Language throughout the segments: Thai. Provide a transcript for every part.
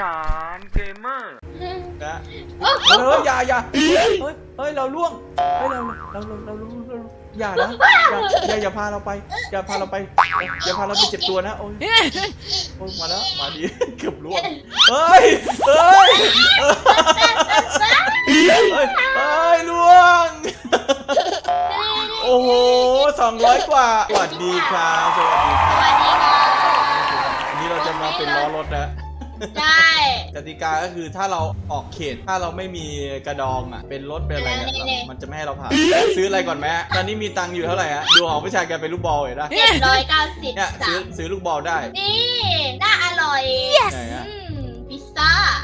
สารเกมเมอร์นะโอ้เฮ้ยเฮ้ยอย่าอย่าเฮ้ยเฮ้ยเฮ้ยเราล่วงเฮ้ยเราเราเราเราเราเราอย่านะอย่าอย่าอย่าพาเราไป อย่าพาเราไปอย่าพาเราไปเจ็บตัวนะโอ้ยโอ้ยมาแล้วมาดีเกือบล่วงเฮ้ยเฮ้ยเฮ้ยเฮ้ยล่วงโอ้โหสองร้อยกว่าสวัสดีครับสวัสดีครับสวัสดีค่ะอันนี้เราจะมาเป็นล้อรถนะ ได้ กติกาก็คือถ้าเราออกเขตถ้าเราไม่มีกระดองอะเป็นรถเป็นอะไรเนี่ยมันจะไม่ให้เราผ่านซื้ออะไรก่อนไหมตอนนี้มีตังค์อยู่เท่าไหร่ฮะดูของผู้ชายแกเป็นลูกบอลเห็นปะเจ็ดร้อยเก้าสิบเนี่ยสาซื้อมซื้อลูกบอลได้นี่น่าอร่อย ไหนฮะอืมพิซ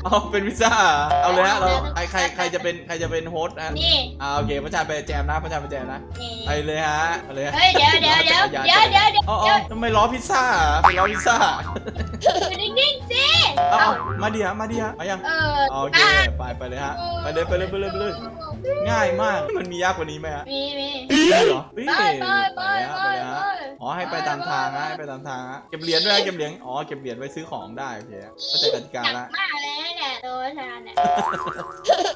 ซ่าอ๋อเป็นพิซซ่าเหรอเอาเลยฮะเราใครใครใครจะเป็นใครจะเป็นโฮสต์นะนี่อ่าโอเคผู้ชายไปแจมนะผู้ชายไปแจมนะนี่ไปเลยฮะไปเลยฮะเฮ้ยเดี๋ยวเดี๋ยวเดี๋ยวเดี๋ยวเดี๋ยวเดี๋ยวอ๋ออ๋อทำไมล้อพิซซ่าอะเป็นล้อพิซซ่าอยู่นิ่งๆสิเอาเอามาดิฮะมาดิฮะมายังเออโอเคไปไปเลยฮะไปเลยไปเลยไปเลยไปเลย ง่ายมากมันมียากกว่านี้ไหมฮะมีมีมีเหรอเฮ้ยไปไปไปฮะ ไปเลยไปฮะอ๋อให้ไปตามทางฮะให้ไปตามทางฮะเก็บเหรียญด้วยฮะเก็บเหรียญอ๋อเก็บเหรียญไว้ซื้อของได้โอเคเข้าใจกติกาหนัละกมากเลยนะเนี่ย โดนทานเนี่ย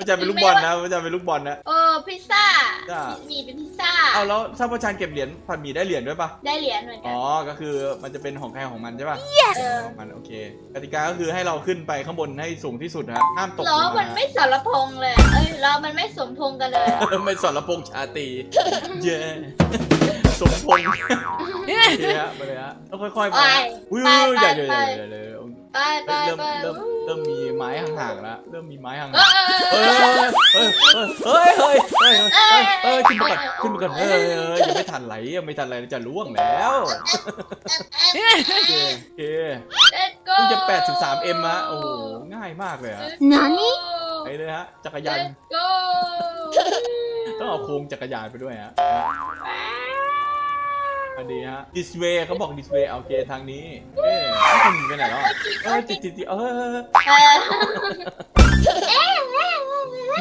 ก็จะเป็นลูกบอลนะก็จะเป็นลูกบอลนะโอ้พิซซ่าจ้ะมีเป็นพิซซ่า เอาแล้วถ้าพ่อชานเก็บเหรียญผัดหมี่ได้เหรียญด้วยปะได้เหรียญเหมือนกัอ๋น อ ก็คือมันจะเป็นของใครของมันใช่ปะเออของมันโอเค กติกาก็คือให้เราขึ้นไปข้างบนให้สูงที่สุดนะครับห้ามตกลล้องมามันไม่สรพงษ์เลย เอ้ยล้อมันไม่สมพงษ์กันเลยไม่สรพงษ์ชาตรีเย้สมพงษ์โอเคฮะไปเลยฮะต้องค่อยๆไปไปอุ้ยไปอุ้ยไปอย่าอย่าไปอย่าอย่าอย่าไปไปเริ่มไปเริ่มเริ่มมีไม้ห่างๆแล้วเริ่มมีไม้ห่างเอๆอเฮ้ยเฮ้ยเฮ้ยเฮ้ยเฮ้ยเฮ้ยเฮ้ยขึ้นมาก่อนขึ้นมาก่อนเฮ้ยเฮ้ยยังไม่ทันไหลยังไม่ทันไหลจะล่วงแล้วโอเคโอเคเอ็ดโก้เพิ่งจะ83 m ฮะโอ้โหง่ายมากเลยฮะ何ไปเลยฮะจักรยานเอ็ดโก้ต้องเอาโครงจักรยานไปด้วยฮะ อันนี้ฮะ this way เขาบอก this way โอเคทางนี้ เอ๊ะม่คนหนีไปไหนแล้วอะเอ้ยติดติดติดเออเออ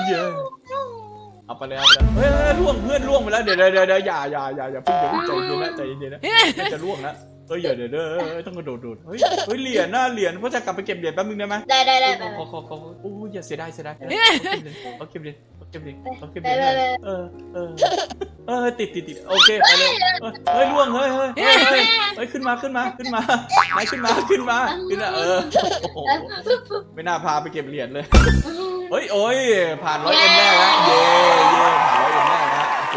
เยอะเอาไปเลยเอาไปเลยเฮ้ยเฮ้ยล่วงเพื่อนล่วงไปแล้วเดี๋ยวเดี๋ยวเดี๋ยวอย่าอย่าอย่าอย่าเพิ่งอย่าเพิ่งใจเย็นนะใจเย็นนะจะล่วงนะเฮ้ยเดี๋ยวเดี๋ยวเดี๋ยวต้องกระโดดโดดเฮ้ยเฮ้ยเหรียญน่าเหรียญพ่อจะกลับไปเก็บเหรียญแป๊บนึงได้ไหมได้ได้ได้ขอขอขอโอ้ยอย่าเสียดายเสียดายเอาเก็บเหรียญ เอาเก็บเหรียญเอาเก็บเหไปรียญไปเออเออเออติดติดติดโอเคไปเลยเฮ้ยล่วงเฮ้ยเฮ้ยเฮ้ยเฮ้ยเฮ้ยขึ้นมาขึ้นมาขึ้นมาไหนขึ้นมาขึ้นมาขึ้นมาเออโอ้โหไม่น่าพาไปเก็บเหรียญเลยเฮ้ยโอ้ยผ่านร้อยเอ็มแรกแล้วเย่เย่ผ่านร้อยเอ็มแรกแล้วโอเค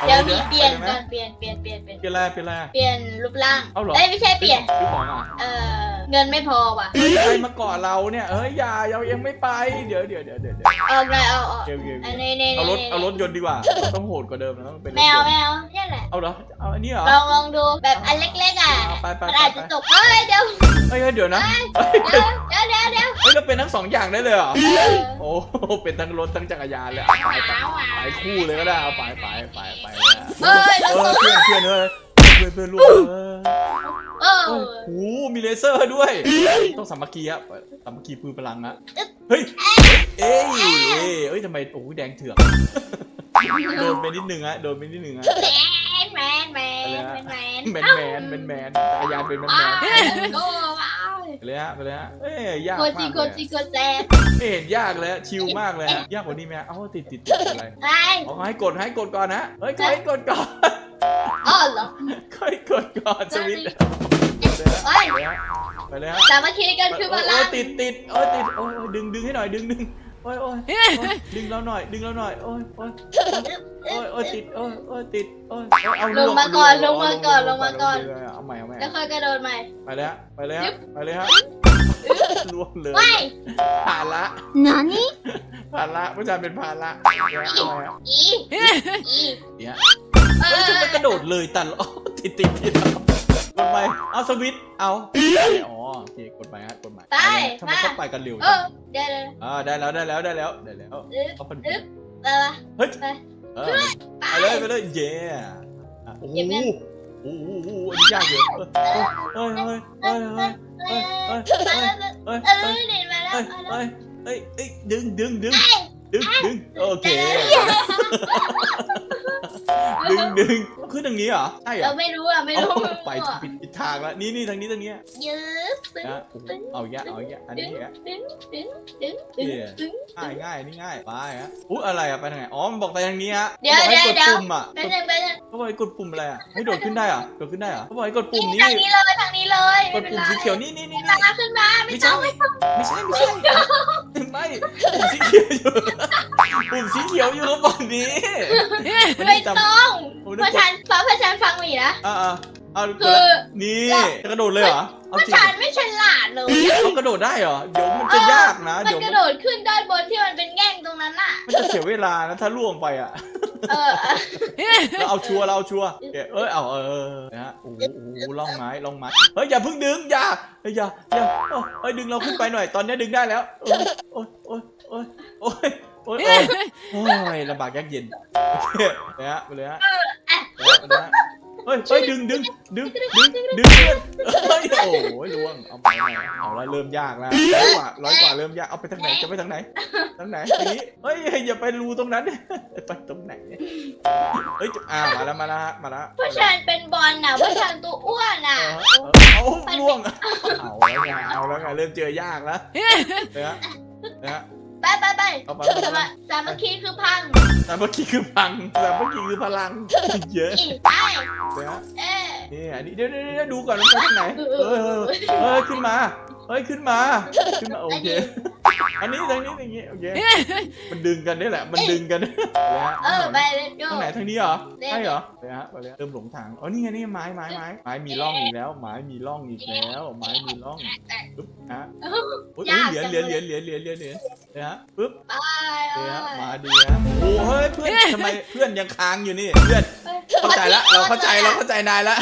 อาเดี๋ยวลมีเปลี่ยนไปไหมก่อนเปลี่ยนเปลี่ยนเปลี่ยนเปลี่ยนเปลี่ยนอะไรเปลี่ยนอะไรเปลี่ยนรูปร่าง เอาเหรอเอ้ยไม่ใช่เปลี่ยนซื้อของอะเออ เงินไม่พอว่ะเฮ้ยใครมาเกาะเราเนี่ยเฮ้ยอย่าเรายังไม่ไป เดี๋ยวเดี๋ยวเดี๋ยวเดี๋ยวเดี๋ยวเอาเลยเอาเอาเดี๋ยวเดี๋ยวอันเดี๋ยวนี้นี่เอารถนี่เอารถยนต์ดีกว่าเราต้องโหดกว่าเดิมนะต้องเป็นรถแมวยนต์แมวเนี่ยแหละ เอาเหรอเอาอันนี้เหรอ ลองลองดูแบบอันเล็กๆอะไปไปมันไปอาจจะตกเฮ้ยเดี๋ยวเฮ้ยเฮ้ยเดี๋ยวนะเฮ้ยเดี๋ยวเดี๋ยวเดี๋ยวเดี๋ยวเฮ้ยเราเป็นทั้งสองอย่างได้เลยเหรอ เออโอ้โหเป็นทั้งรถทั้งจักรยานเลยเอาไปไปไปคู่เลยก็ได้เอาไปไปไปไปเลยอะเฮ้ยเอแล้วอก็เพื่อนเพื่อนเฮ้ยเพื่อน เพื่อนร่วงเออเออ โอ้โหมีเลเซอร์ด้วย ต้องสามัคคีครับสามัคคีปืนพลังนะเฮ้ย เอ้ยเอ้ยเอ้ยทำไมโอ้ยแดงเถือกโดนไปนิดนึงฮะโดนไปนิดนึงฮะแมนแมนแมนแมนแมนแมนแมนแมนจักรยานเป็นแมนแมว้าวนโอ้ว้าวไปเลยฮะไปเลยฮะเอ้ยยากโคมากจิเลยโคจิโคแซนไม่เห็นยากเลยฮะชิลมากเลยฮะยากกว่านี้ไหมฮะเอ้าติดติดติดอะไรไงอ๋อให้กดให้กดก่อนนะเฮ้ยขอให้กดก่อน อ๋อเหรอขอให้กดก่อนสวิตช์เฮ้ยไปเลยฮะไปเลยฮะสามัคคีกันคือพโอ้ลัยงติดติดโอ้ยติดโอ้ยดึงดึงให้หน่อยดึงดึงโอ้ยโอ้ยโอ้ยดึงเราหน่อย ดึงเราหน่อยโอ้ยโอ้ยโอ้ยโอ้ยติดโอ้ยโอ้ยติดโอ้ยโอ้ยเอาลงมาก่อนลลงมาก่อนลงมาก่อนเอาใหม่เอาใหม่แล้วค่อยกระโดดใหม่ไปเลยฮะไปเลยฮะไปเลยฮะล่วงเลยไม่ภาระ何ภาระผู้ชายเป็นภาระเอาไงฮะอีอีเนี่ย เอเฮ้ยอจะไปกระโดดเลยแต่ละอ๋อติดติดติดกดไปเอาสวิตช์เอาอ๋อโอเคกดไปฮะกดไปไปทำไมมาเขาไปกันเร็วเอจังอเดี๋ยวเดี๋ยวอ่าได้แล้วได้แล้วได้แล้วได้แล้วอึ๊บเขาเป็นอึ๊บไปวะเฮ้ยไปเออไปเลยไปเลยเย้อะโอ้โหเก็บเงิน โอ้โหโอ้โหอันนี้ยากเยอะเฮ้ยเฮ้ยเฮ้ยเฮ้ยเฮ้ยเฮ้ยเฮ้ยเฮ้ยเอเฮ้ยอเดินมาแล้วเฮ้ยเฮ้ยเฮ้ยเฮ้ยดึงดึงดึง ดึงดึงโอเค ดึงดึงขึ้นทางนี้เหรอ ใช่เหรเราอไม่รู้อะไม่เอารู้ไปผิดผิดทางแล้ว นี่นี่ทางนี้ทางนี้ยืดตึงนะโอ้โหเอาอีกแล้วเอาอีกแล้วอันนี้อีกแล้วดึงดึงดึงดึงดึงง่ายง่ายนี่ง่ายไปฮะอุ้ยอะไรอะไปทางไหน อ๋อมันบอกไปทางนี้ฮะเดี๋ยวขาบอกให้กเดี๋ยวปุ่มอะไปเลยไปเลยเขาบอกให้กดปุ่มอะไรอะให้โดดขึ้นได้เหรอะโดดขึ้นได้เหรอเขาบอกให้กดปุ่มนี้ทางนี้เลยทางนี้เลยกไม่ดเป็นปุ่มไรสีเขียวนี่นี่นี่มานี่ขึ้นมาไม่ไม่ต้ใช่องไม่ต้องไม่ใช่ไม่ใช่ ไม่ปุ่มสีเขียวอยู่ ปุ่มสีเขียวอยู่ข้างบนนี้ไม่ต้องโอ้เพราะฉันเพราะเพราะฉันฟังหมีนะอ่าอ่าเอาคือนี่จะกระโดดเลยเหรอเพเอาราะจริงฉันไม่ฉลาดเลยเขากระโดดได้เหรอเดี๋ยวมันจะยากนะมันเดี๋ยวกมัระนโดดขึ้นด้านบนที่มันเป็นแง่งตรงนั้นน่ะมันจะเสียเวลานะถ้าล่วงไปอะเออเราเอาชัวร์เราเอาชัวร์เอ้ยเอ้ยเอาเออเออนะฮะโอ้โหโอ้โหล่องไม้ล่องไม้เฮ้ยอย่าเพิ่งดึงอย่าเฮ้ยอย่าอย่าเอ้ยเฮ้ยดึงเราขึ้นไปหน่อย ตอนนี้ดึงได้แล้วโอ้ยโอ้ยโอ้ยโอ้ย โอ้ยโอ้ยโอ้ยโอ้ยลำบากยากเย็นโอเคนะฮะไปเลยฮะไปเลยฮะเฮ้ยเฮ้ยดึงดึงดึงดึงดึงเฮ้ยโอ้ยล่วงเอาไปหน่อยเอาละเริ่มยากแล้วร้อยกว่าร้อยกว่าเริ่มยากเอาไปทางไหนจะไปทางไหนทางไหนทางนี้เฮ้ยอย่าไปรูตรงนั้นไปตรงไหนเฮ้ยอ่ามาแล้วมาแล้วฮะมาแล้วเพราะฉันเป็นบอลน่ะเพราะฉันตัวอ้วนน่ะเอาล่วงเอาแล้วไงเอาแล้วไงเริ่มเจอยากแล้วนะฮะนะฮะ ไปไปไปเอาไป สามัคสามัคคีคือพังแต่เมื่อกี้คือพังแต่เมื่อกี้คือพลัง เยอะอีกไปนะฮะเอ๊ะนี่อันนี้เดี๋ยวเดี๋ยวเดี๋ยวดูก่อนมันไปทางไหนเฮ้ยเฮ้ยเฮ้ยขึ้นมา เฮ้ยขึ้นมา ขึ้นมาโอเค อันนี้ทางนี้อย่างงี้โอเค มันดึงกันนี่แหละ มันดึงกันนะฮะเออไปเลยโยทางไหนทางนี้เหรอใช่เหรอไปฮะไปเลยเริ่มหลงทางอ๋อนี่ไงนี่ไม้ไม้ไม้ไม้มีร่องอีกแล้ว ไม้มีร่องอีกแล้ว ไม้มีร่องปึ๊บฮะโอ้ยเหรียญเหรียญเหรียญเหรียญเหรียญเหรียญเหรียญนะฮะปึ๊บไปเดี๋ยวมาดีนะโอ้เฮ้ยเพื่อนทำไมเพื่อนยังค้างอยู่นี่ เพื่อนเข้าใจแล้วเราเข้าใจเราเข้าใจนายแล้ว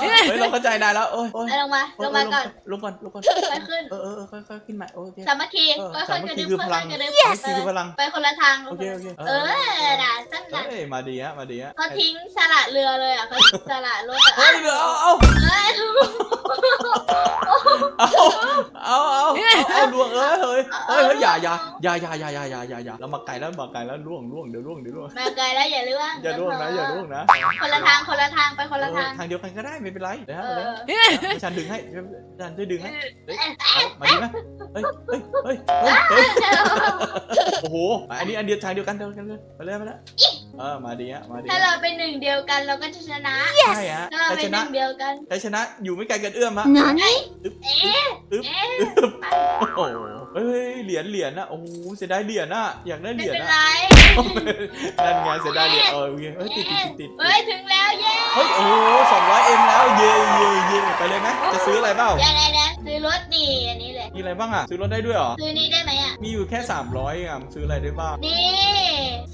เฮ้ยเราเข้าใจนายแล้วโอ้ยโอ้ยไปลงมาลงมาก่อนลงก่อนลงก่อนไปขึ้น เออเออเออค่อยๆขึ้นมาโอเคสามัคคีเออค่สาอยมัๆคกระคีดึ๊บคือพลังค่อยๆกระดึ๊บสามัคคีคือพลังไปคนละทางโอเคโอเคเออด่าสั้นเฮ้ยมาดีฮะมาดีฮะเขาทิ้งสละเรือเลยอะเขาสละรถอะเฮ้ยเดี๋ยวเอาเอา เอ้ยเอาเอาเอาเอาดวงเอ้ยเฮ้ยเฮ้ยเฮ้ยอย่าอย่าอย่าอย่าอย่าอย่าอย่าอย่าอย่าเรามาไกลแล้วมาไกลแล้วล่วงล่วงเดี๋ยวล่วงเดี๋ยวล่วงมาไกลแล้วอย่าล่วงอย่าล่วงนะอย่าล่วงนะคนละทางคนละทางไปคนละทางทางเดียวกันก็ได้ไม่เป็นไรเดี๋ยวเอฮะอเดี๋ยวฮะฉันดึงให้ฉันช่วยดึงให้เฮ้ยเอามาดีไหมเฮ้ยเฮ้ยเฮ้ยเฮ้ยเฮ้ยโอ้โหอันนี้อันเดียวทางเดียวกันเดียวกันเลยมาเลยมาเลย เออมาดีฮะมาดีถ้าเราเป็นหนึ่งเดียวกันเราก็จะชนะใช่ฮะถ้าเราชัยเป็ชนหนะนึ่งเดียวกันชัยชนะอยู่ไม่ไกลกันเอื้อมฮะเอ๊ะอึ๊บ เอ๊ะอึ๊บเอ๊ะอึ๊บโอ้โหเฮ้ยเหรียญเหรียญนะโอ้โหเสียดายเหรียญนะอยากได้เหไม่รียญเป็นนะไรนั่นไงเสียดายเหรียญเออโอเคเฮ้ยติดติดติดติดเฮ้ยถึงแล้วเย้เฮ้ยโอ้โหสองร้อยเอ็มแล้วเย่เย่เย่ไปเลยไหมจะซื้ออะไรเปล่าเดี๋ยวเดี๋ยวเดี๋ยวซื้อรถดีอันนี้เลยมีอะไรบ้างอะซื้อรถได้ด้วยเหรอ ซื้อนี้ได้ไหมอะ มีอยู่แค่ 300อะซื้ออะไรได้บ้าง นี่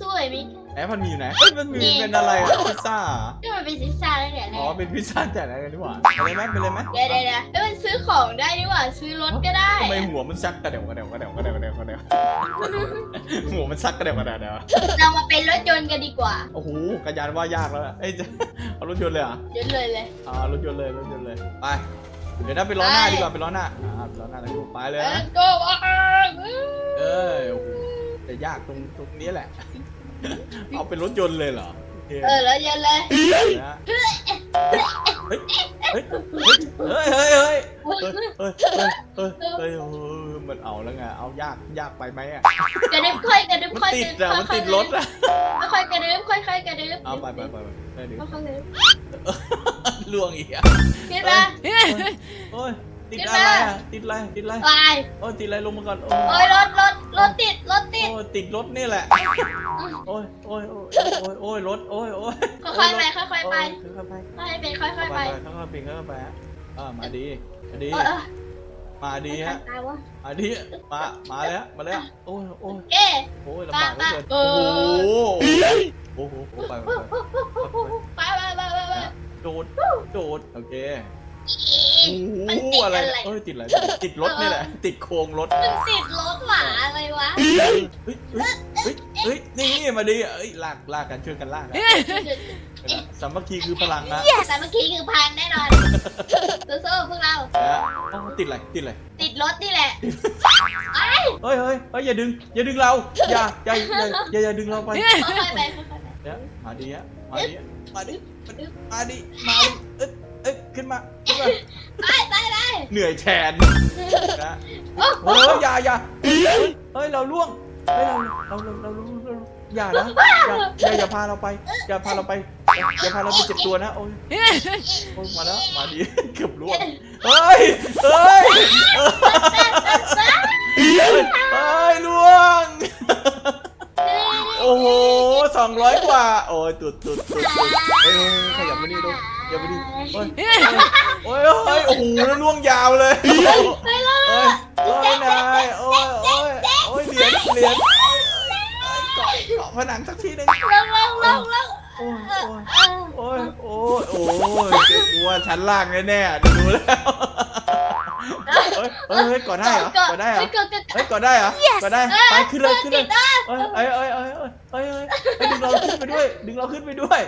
สวยมิแอปมันมีอยู่ไหนเฮ้ยมันมีนี่เป็นอะไรอะพิซซ่าเหรอก็มันเป็นซิซ่าแล้วเนี่ยแหอ๋อละเป็นพิซซ่าแต่อะไรกันดีกว่าไปเลยไหมไปเลยไหมเดี๋ยวเดี๋ยวเดี๋ยวแล้วมันซื้อของได้นี่หว่าซื้อรถก็ได้ทำไมหัวมันซักกระเดวกระเดวกระเดวกระเดวกระเดวกระเดวหัวมันซักกระเดวกระเดวกระเดวเรามาเป็นรถยนต์กันดีกว่าโอ้โหกระยานว่ายากแล้วอะเอ้ยจะเอารถยนต์เลยเหรอะยนต์เลยเลยอ่ารถยนต์เลยรถยนต์เลยไปเดี๋ยวน่าไปล้อหน้าไปดีกว่าไปล้อหน้าอ่าไปล้อหน้าทั้งคู่ไปเลยนะ Let's go อะเอ้ยโอ้โหแต่ยากตรงตรงนี้แหละ เอาเป็นรถยนต์เลยเหรอโอเคเออรถยนต์เลย นะเฮ้ยเฮ้ยเฮ้ยเฮ้ยเฮ้ยเฮ้ยเฮ้ยเฮ้ยเฮ้ยเฮ้ยเฮ้ยมันเอาแล้วไงเอายากยากไปไหมอะกระดึ๊บค่อยกระดึ๊บมันค่อยติดอะมันติดรถอะค่อยๆกระดึ๊บค่อยๆกระดึ๊บเอาไปไปไปไปไปเดี๋ยวค่อยๆกระดึ๊บล่วงอีกอะขึ้นมาโอ้ย ติดอะไรอะติดอะไรติดอะไรไปโอ้ยติดอะไรลงมาก่อนโอ้โอ้ยรถรถรถติดรถติด โอ้ยติดรถนี่แหละโอ้ยโอ้ยโอ้ยโอ้ยโอ้ยรถโอ้ยโอ้ยค่อยๆไปค่อยๆไปค่อยๆไป ค่อยๆเป็นค่อยๆไปค่อยๆไปค่อยๆไปฮะอ่ามาดีมาดี เออเออมาดีฮะ ตายวะมาดี มา มาแล้ว มาแล้ว โอ้ยโอ้ยเอ๊ะโอ้ยลำบากเหลือเกินเอโอ้อโหโอ้โห โอ้โห ไปไปไปไปไปไปไปไปโดด โดด โอเค มันโอ้โหติดอะไรอะไรเอ้ยติดอะไร ติดรถนี่แหละ ติดโครงรถ มันติดรถหมาอะไรวะเฮ้ยเฮ้ยเฮ้ยเฮ้ยนี่มาดีเอ้ยลากลากกันช่วยกันลากอะสามัคคีคือพลังนะแต่เมื่อกี้คือพันแน่นอนสู้ๆพวกเราแล้วเอ้าติดอะไรติดอะไรติดรถนี่แหละเฮ้ยเฮ้ยเฮ้ยอย่าดึง อย่าดึงเราอย่าอย่าอย่าอย่าอย่าดึงเราไปค่อยๆไปค่อยๆไปเดี๋ยวมาดิฮะมาดิฮะมาดิมาดิมาดิเอ้ยเอ้ย ขึ้นมาขึ้นมาไปไปไปเหนื่อยแทนนะโอ้โหเฮ้ยอย่าอย่าเฮ้ยเฮ้ยเราล่วงเฮ้ยเราเราเราเราเราเราอย่านะอย่าอย่าอย่าพาเราไป อย่าพาเราไปอย่าพาเราไปเจ็บตัวนะโอ้ยโอ้ยมาแล้วมาดิเกือบล่วงเฮ้ยเฮ้ยเฮ้ยล่วงโอ้โหสองร้อยกว่า โอ้ยตุดตุดตุดตุดเอ้ยขยับมานี่ดู ขยับมาดิโอ้ยโอ้ยโอ้ยโอ้โหแล้วล่วงยาวเลยโอ้ยโอ้ยโอ้ยนายโอ้ยโอ้ยโอ้ยเหรียญเหรียญโอ้ยโอ้ยเกาะเกาะผนังสักทีหนึงลงลงลงลงโอ้ยโอ้ยโอ้ยโอ้ยโอ้ยเจ็บกลัวชั้นล่างแน่ๆดูแล้วเฮ้ยเฮ้ยเฮ้ยกอดได้เหรอกอดได้เหรอกดกดเฮ้ยกดได้เหรอกดได้ไปขึ้นเลยขึ้นเลย เอ้ยเอ้ยเอ้ยเอ้ยเอ้ยเอ้ยเอ้ยเอ้ยดึงเราขึ้นไปด้วย ดึงเราขึ้นไปด้วย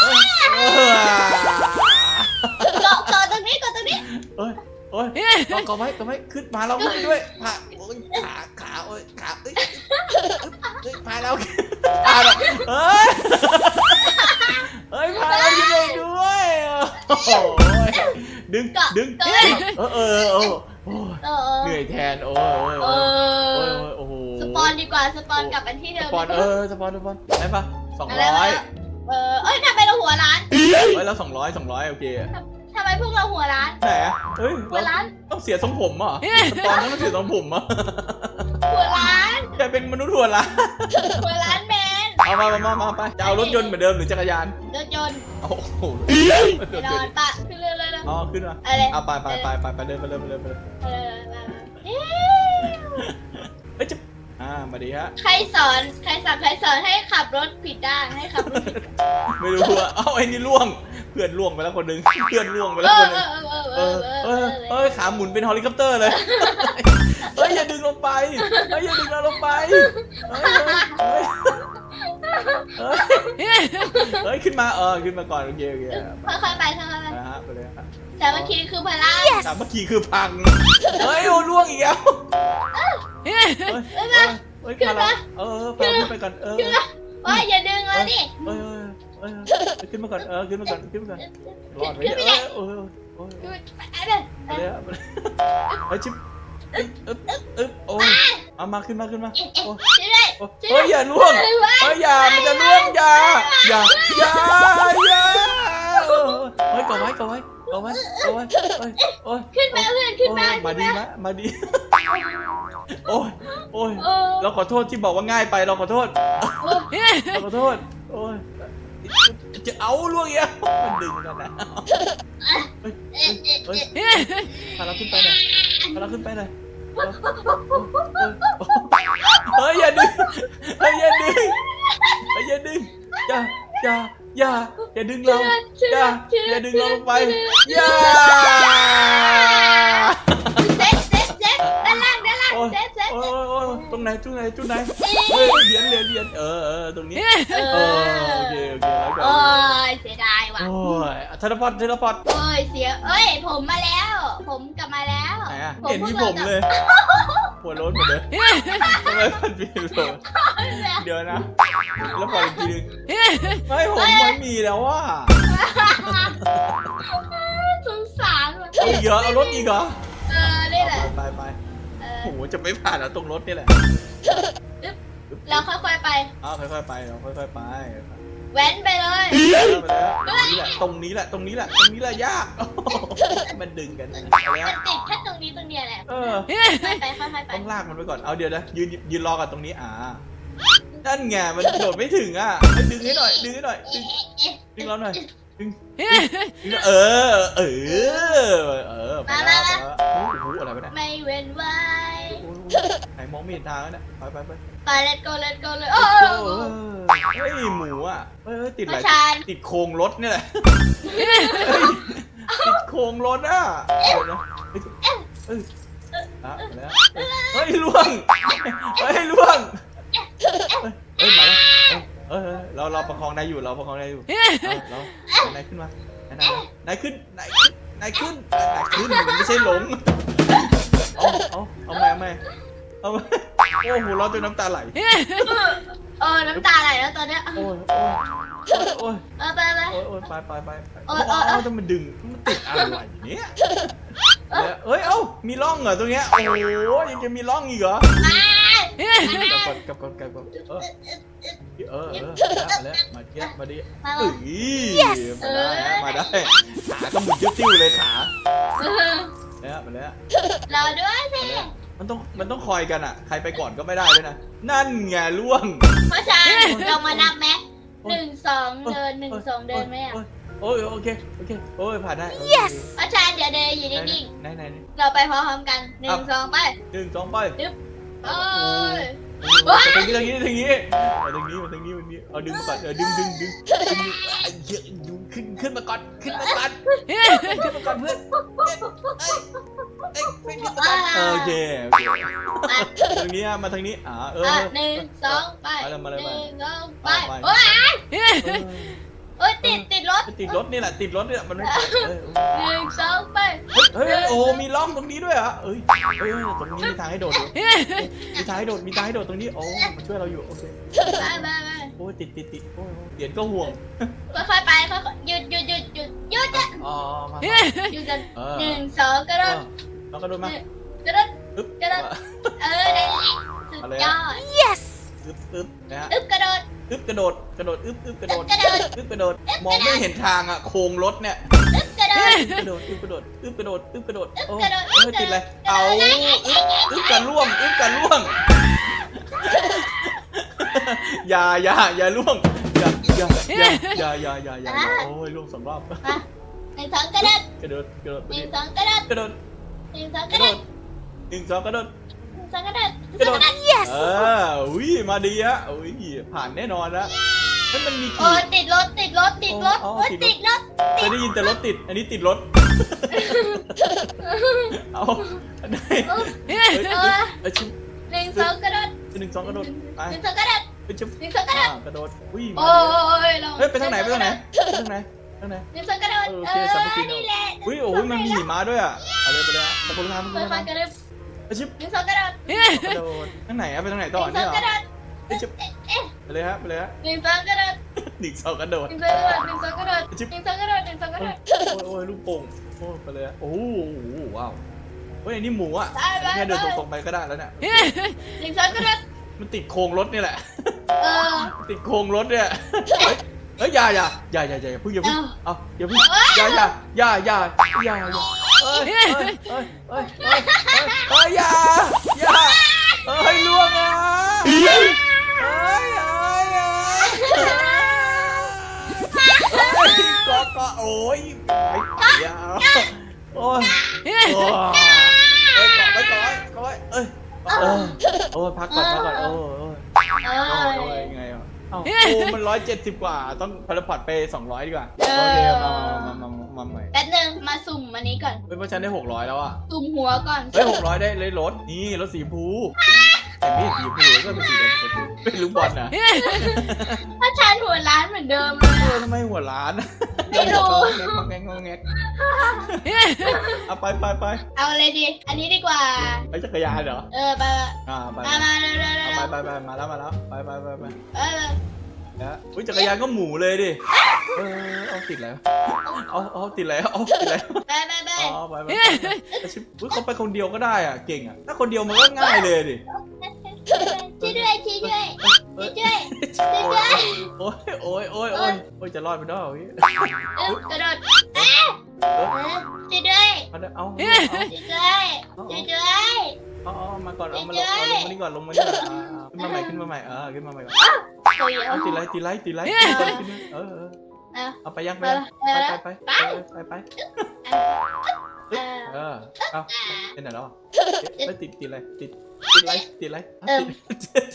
เอ้ยเอ้ยเกาะเกาะตรงนี้เกาะตรงนี้เอ้ยเอ้ยเราเกาะไว้เกาะไว้ขึ้นพาเราขึ้นไปด้วยพาโอ้ยขาขาโอ้ยขาเอ้ยเอ้ยพาเราพาเราเอ้ยเอ้ยพาเราขึ้นไปด้วยโอ้โหดึงดึงเออเออเออโอ้ยเออเหนื่อยแทนโอ้ยเอโอ้ยอโอ้ยโอ้โอ้โห ปอนดีกว่าสปอนกลับไปที่สเดิมปอนเออสปอนสปอนได้ปะสองอะไรร้อวะยเออเอ้ยทำไมเราหัวร้านเฮ้ยแล้วสองร้อยสองร้อยโอเคทำไมพวกเราหัวร้านไหนอะเฮ้ยหัวเราร้านต้องเสียทรงผมเหรอสปอนต้องเสียทรงผมเหรอหัวร้านแกเป็นมนุษย์หัวละหัวร้านแมนเอามามามามาไปจะเอารถยนต์เหมือนเดิมหรือจักรยานรถยนต์โอ้โหรถไปยนนอนต์ปะขึ้นเลยเลยเลยอ๋อขึ้นมาอะไรเอาไปไปไปไปไปเดินไปเดินไปเดินไปเดินเออเอ๊ะเฮ้ยจะอ่า มาดีฮะ ใครสอนใครสั่งใครสอนให้ขับรถผิดด้านให้ขับรถผิดไม่รู้ว่าเอ้าไอ้นี่ล่วง เพื่อนล่วงไปแล้วคนหนึงเพื่อนล่วงไปเอแล้วคอนหนึเองอเออเออเออเออเอเอออเออขาหมุนเป็นเฮลิคอปเตอร์เลยเฮ้ยอย่าดึงลงไปเฮ้ยอย่าดึงเราลงไปเฮ้ยเฮ้ยเฮ้ยเฮ้ยขึ้นมาเออขึ้นมาก่อนโอเคโอเคค่อยๆไปค่อยๆไปนะฮะไปเลยฮะ แต่เมื่อกี้คือพลังสามัคคีคือพัง เฮ้ยโอ้ล่วงอีกแล้วเฮ้ยเฮ้ยเฮ้ยพาเราเออพาเราขึ้นไปก่อนเออขึ้นมาว่าอย่าดึงเราดิเฮ้ยเฮ้ยเฮ้ยขึ้นมาก่อนเออขึ้นมาก่อนขึ้นมาก่อนรอดไหมเนี่ยเออเออเออไปเลยไปเลยไปเลยเฮ้ยชิบอึ๊บอึ๊บอึ๊บโอ้ยเอามาขึ้นมาขึ้นมาโอ้ยช่วยด้วยโอ้ยเฮ้ยอย่าล่วงช่วยด้วยเฮ้ยอย่ามันจะล่วงอย่าอย่าอย่าอย่าเออเฮ้ยกอไว้กอไว้ กอไว้กอไว้เฮ้ยโอ้ยขึ้นมาเพื่อนขึ้นโอ้มายมาดีมะมาดี โอ้ยโอ้ยโอ้เราขอโทษที่บอกว่าง่ายไปเราขอโทษโอ้เราขอโทษ โอ้ยจะเอาล่วงอีกแล้วมันดึงกันนะเฮ้ยเอ๊ะเอ๊ะเฮ้ยเอ๊ะพาเราขึ้นไปหน่อยพาเราขึ้นไปหน่อยเฮ้ยอย่าดึงเฮ้ยอย่าดึงเฮ้ยอย่าดึงอย่าอย่า อย่า อย่าดึงเราช่วยอย่าช่วยอย่าดึงเราลงไป อย่าเซฟเซฟเซฟด้านล่างด้านล่างโอ้ยเซฟเซฟโอ้ยโอ้ยตรงไหนตรงไหนตรงไหนเฮ้ยเหรียญเหรียญเหรียญเออเออตรงนี้เอเอออโอเคโอเคแล้วกันโอ้ยเสียดายว่ะโอ้ยธนพรธนพรโอ้ยเสียเอ้ยผมมาแล้ว ผมกลับมาแล้วไหนอะเห็นมีผมเลย หัวโล้นหมดเลยทำไมมันมีโล้นเดี๋ยวนะ แล้วบอกอีกทีนึงไม่ผมไม่มีแล้วว่าสงสารว่ะเอาอีกเหรอเอารถอีกเหรอเออนี่แหละไปไปเอโอ้อโหจะไม่ผ่านแล้วตรงรถนี่แหละ เราค่อยๆไป อ้าวค่อยๆไปเราค่อยๆไป แว้นไปเลยไปแล้วตรงนี้แหละตรงนี้แหละ ตรงนี้แหละ ตรงนี้แหละยากโอ้โหมันดึงกันเอาแล้วมันติดแค่ตรงนี้ตรงเดียวแหละเออค่อยๆไปค่อยๆไปต้องลากมันไปก่อน เอาเดี๋ยวนะยืนยืนรอกันตรงนี้อ่านั่นไง มันโดดไม่ถึงอะให้ดึงให้หน่อย ดึงให้หน่อย ดึงดึงเราหน่อย ดึงดึงเออ เออ เออ ไปแล้วไปแล้วโอ้โหอะไรวะเนี่ยไม่เว้นไว้โอ้โห ไหนมองไม่เห็นทางแล้วเนี่ยไปไปไปไป let's go let's go เลยโอ้เออเฮ้ยหมูอะเฮ้ยติดอะไรประชานติดโครงรถเนี่ยแหละเฮ้ยติดโครงรถอะเดี๋ยวนะเฮ้ยเอ้ยอะแล้วเฮ้ยล่วงเฮ้ยล่วงเฮ้ยเฮ้ยมาแล้วเออเออเราเราประคองนายอยู่เราประคองนายอยู่เราเรานายขึ้นมา นายนายนายขึ้น นายขึ้น นายขึ้นนายขึ้น มันไม่ใช่หลง เอาเอาเอาไหมเอาไหมเอาโอ้โหเราจนน้ำตาไหล เออ น้ำตาไหลแล้วตอนเนี้ย โอ้ยโอ้ยโอ้ยเออไปไป โอ้ยโอ้ยไปไปไปไปโอ้ยโอ้ยโอ้ยเอ้าจะมันดึงมันติดอะไรเนี่ยแล้วเอ้ยเอ้ามีร่องเหรอตรงเนี้ยโอ้ยยังจะมีร่องอีกเหรอกลับก่อนกลับก่อนกลับเออเออเออมาแล้วมาเทียบมาดิมาเอ้ยมาได้ฮะมาได้ขาก็หมุนติ้วๆเลยขา แล้วมาแล้วเราด้วยสิมันต้องมันต้องคอยกันอะ ใครไปก่อนก็ไม่ได้ด้วยนะ นั่นไงล่วงเพราะฉะนั้นเรามานับไหมหนึ่งสองเดินหนึ่งสองเดินไหมอะโอ้ยโอเคโอเคโอ้ยผ่านได้ yes เพราะฉะนั้นเดี๋ยวเดินอยู่นิ่งไหนไหนๆเราไปพร้อมๆกันหนึ่งสองไปหนึ่งสองไปโอ้ยทางนี้ทางนี้ทางนี้ทางนี้ทางนี้ทางนี้เอาดึงมาก่อนเออดึงดึงดึงดึงเยอะดึง ขึ้นขึ้นมาก่อนขึ้นมาก่อนขึ้นมาก่อนเพื่อนเอ้ยเอ้ยขึ้นมาก่อนโอเคโอเคทางนี้มาทางนี้อ่าเอออะหนึ่งสองไปมาเลยมาเลยหมานึ่งสองไปไป โอ้ยเออโอ้ยติดติดรถติดรถนี่แหละติดรถนี่แหละมันไม่ไปเออหนึ่งสองไปเฮ้ยโอ้มีร่องตรงนี้ด้วยเหรอเอ้ยเอ้ยตรงนี้มีทางให้โดดอยู่มีทางให้โดดมีทางให้โดดตรงนี้โอ้มันช่วยเราอยู่โอเค ไปไปไป โอ้ติดติดติดโอ้เหรียญก็ห่วง ค่อยๆไปค่อยๆหยุดหยุดหยุดหยุดหยุดอะอ๋อมาหยุดกันเออหนึ่งสองกระโดดเรากระโดดมากระโดด อึ๊บกระโดด เออได้แหละสุดยอดอึ๊บอึ๊บนะฮะอึ๊บกระโดด อึ๊บกระโดดกระโดดอึ๊บอึ๊บกระโดดกระโดด อึ๊บกระโดดมองไม่เห็นทางอะโค้งรถเนี่ย อึ๊บกระโดด กระโดดอึ๊บกระโดดอึ๊บกระโดดอึ๊บกระโดดโอ้กระโดดเอ้ยติดอะไรเอาอึ๊บอึ๊บกันล่วงอึ๊บกันล่วง อย่าอย่าอย่าล่วงอย่าอย่าอย่าอย่าอย่าอย่าอย่าโอ้ยล่วงสองรอบมาหนึ่งสองกระโดดกระโดดกระโดดหนึ่งสองกระโดดกระโดดหนึ่งสองกกระระโดโดดดหนึ่งสองกระโดดหนึ่งสองกระโดดกระโดดเอออุ้ยมาดีฮะอุ้ยผ่านแน่นอนนะเฮ้ยมันมีโอ้กี่ยติดรถติดรถติดรถอ๋อโอ้ยติติดดรรถถเคยได้ยินแต่รถติด อันนี้ติดรถ เอาอันไหนโอ้ยเอ้ยเออเอ้ยชิมหนึ่งสองกระโดด หนึ่งสองกระโดดไปหนึ่งสองกระโดดเอ้ยชิมหนึ่งสองกระโดอ่าดกระโดดอุ้ยมาโอ้ดียเราเฮ้ยไปทางไหนไปทางไหนไปทางไหนทางไหนหนึ่งสองกระโดดเออโอเอเคอสามัคคีเนอะนี่แหละอุ้ยโอ้ยมันมีหิมะด้วยอะเอาเลยไปเลยฮะตะโกนทำตะโกค่นอยๆกระทำโดดเอ้ยชิมหนึ่งสองกระโดดกระโดดทางไหนอะไปทางไหนหต่อนึ่งสเนี่อยงเหรกอระโดดเอ้ยชิมไปเลยฮะไปเลยฮะหนึ่งสองกระโดดหนึ่งสองกระโดดหนึ่งสองกระโดดหนึ่งสองกระโดดหนึ่งสองกระโดดหนึ่งสองกระโดดโอ้ยโอ้ยลูกโป่งโอ้ยไปเลยฮะโอ้โหว้าว เฮ้ยอันนี้หมูอะไปไปแค่ไปเดินตรงๆไปก็ได้แล้วเนี่ยหนึ่งสองกระโดดมันติดโครงรถนี่แหละ เออ ติดโครงรถเนี่ย เฮ้ยเฮ้ยอย่าอย่าอย่าอย่าอย่าอย่าเพิ่งอย่าเพิ่งเอ้าเอาอย่าเพิ่งอย่าอย่าอย่าอย่าอย่าอย่าเอ้ยเอ้ยเอ้ยเอ้ยเอ้ยเอ้ยอย่าอย่าเอ้ยล่วงอะเอ้ยเอ้ยเอ้ยเอ้ยเกาะเกาะโอ้ยไอ้ยาโอ้ย เอ้ยโอ้ยพักก่อนพักก่อนโอ้ยโอ้ยเอโอ้อยโอ้ยไงอะเอ้าโอ้มันร้อยเจ็ดสิบกว่า ต้องพาราพอดไปสองร้อยดีกว่าเออโอเคมามามามามาใหม่แป๊บนึงมาสุ่มอันนี้ก่อน เฮ้ยเพราะฉันได้หกร้อยแล้วอะสุ่มหัวก่อน เฮ้ยหกร้อยได้เลยรถนี่รถสีชมพูแต่ไม่เห็นสีชมพูก็เป็นสีแดงเป็นลูกบอลนะถ้าฉันหัวร้านเหมือนเดิมเลยเอออะทำไมหัวล้าน ไม่รู้ งงแงงงงแงงเอาไปไปไปเอาเลยดิ อันนี้ดีกว่า ไปจักรยานเหรอ เออไปอ่าไปมามาเร็วเร็วเร็วเอาไปไปไปมาแล้วมาแล้วไปไปไปไปเออนะอุ้ยจักรยานก็หมูเลยดิ เออเอาติดแล้ว เอาเอาติดแล้วเอาติดแล้วไปไปไปอ๋อไปไปไปชิบอุ๊ยเขาไปคนเดียวก็ได้อะเก่งอะถ้าคนเดียวมันก็ง่ายเลยดิช่วยด้วยช่วยด้วย เอ้ยช่วยด้วยโอ้ยโอ้ยโอ้ยโอ้ยโอ้ยจะรอดไปได้เหรอพี่อึ๊บกระโดดเอ๊ะเออช่วยด้วยมาเด้อเอาเอาช่วยด้วยช่วยด้วย เอาเอามาก่อนเอามาลงเอาลงมานี่ก่อนลงมานี่ก่อนอ่าอ่าขึ้นมาใหม่ขึ้นมาใหม่เออขึ้นมาใหม่ก่อนโอ้ยเอาเอาตีไรตีไรตีไรตีไรตีไรเออเออเอาเอาไปยังไปเอยัองเอไปอไปไปไปไปเออเออเอาเป็นไหนแล้วอะเอ้ยติดติดอะไรติด ติดไรติดไรอะติด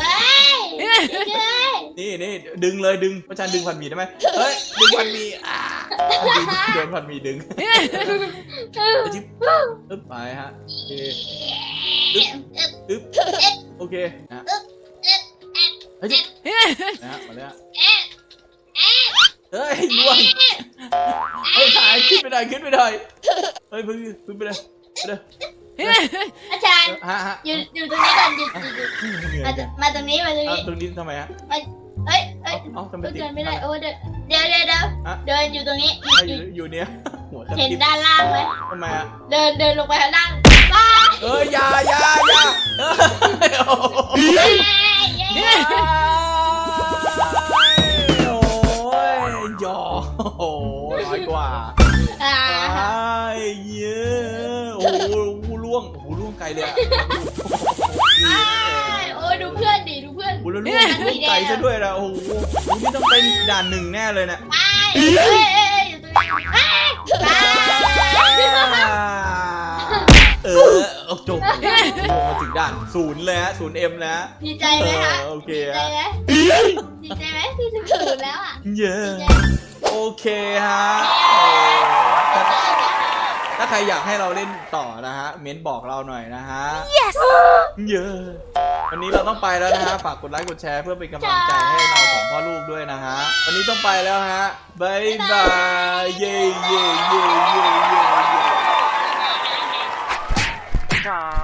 เฮ้ยช่วยด้วยนี่นี่ดึงเลยดึงพระจันทร์ดึงพันหมีได้ไหมเฮ้ยดึงพันหมีอ่าดึงโดนพันหมีดึงไปจิ๊บอึ๊บไปฮะโอเคอึ๊บอึ๊บโอเคนะเฮ้ยเจ็ดนะฮะมาเลยฮะเอ๊ะเอ๊ะเฮ้ยล่วงเฮ้ยถ่ายขึ้นไปหน่อยขึ้นไปหน่อยเฮ้ยพึ่งพึ่งไปเลยไปเลยอาจา รย์ฮะฮะอยู่อยู่ตรงนี้ก่อนหยุดหยุดหยุดเหนื่อยมาจังมาตรงนี้มาตรงอ้าวนี้ตรงนี้ทำไมฮะเอ้ยเอ้ยเอ้าเอ้าทำไมเดิติดนไม่ได้โอ้เดินเดี๋ยวเดี๋ยวเดี๋ยวอะเดินอยู่ตรงนี้อะอยู่อยู่เนี้ยหัวกระเห็นติบด้านล่างไหมทำไมอะเดินเดินลงไปข้างล่างว้าเอ้ยอยาอยาอยาเอ้ยโอ้โหเย้เย้โเลยอะอ้ายโอ้ดูเพื่อนดิดูเพื่อนโอ้โหแล้วล่วงล่วงไกลซะด้วยนะโอ้โหนี่ต้องเป็นด่านหนึ่งแน่เลยเนี่ยไปเอ้ยเอ้ยเอ้ยอยู่ตรงนี้เอ้ยไปเออเอาจบลงมาถึงด่านศูนย์เลยฮะศูนย์เอ็มนะดีใจไหมคะเออโอเคดีใจฮะไหมดีใจไหมที่ถึงศูนย์แล้วอะเย้ดีใจโอเคฮะ ถ้าถ้าใครอยากให้เราเล่นต่อนะฮะ เม้นบอกเราหน่อยนะฮะ yes เย้วันนี้เราต้องไปแล้วนะฮะ ฝากกดไลค์กดแชร์เพื่อเป็นกำลังใจให้เราสองพ่อลูกด้วยนะฮะ วันนี้ต้องไปแล้วฮะบายบายเย้เย้เย้เย้เย้เย้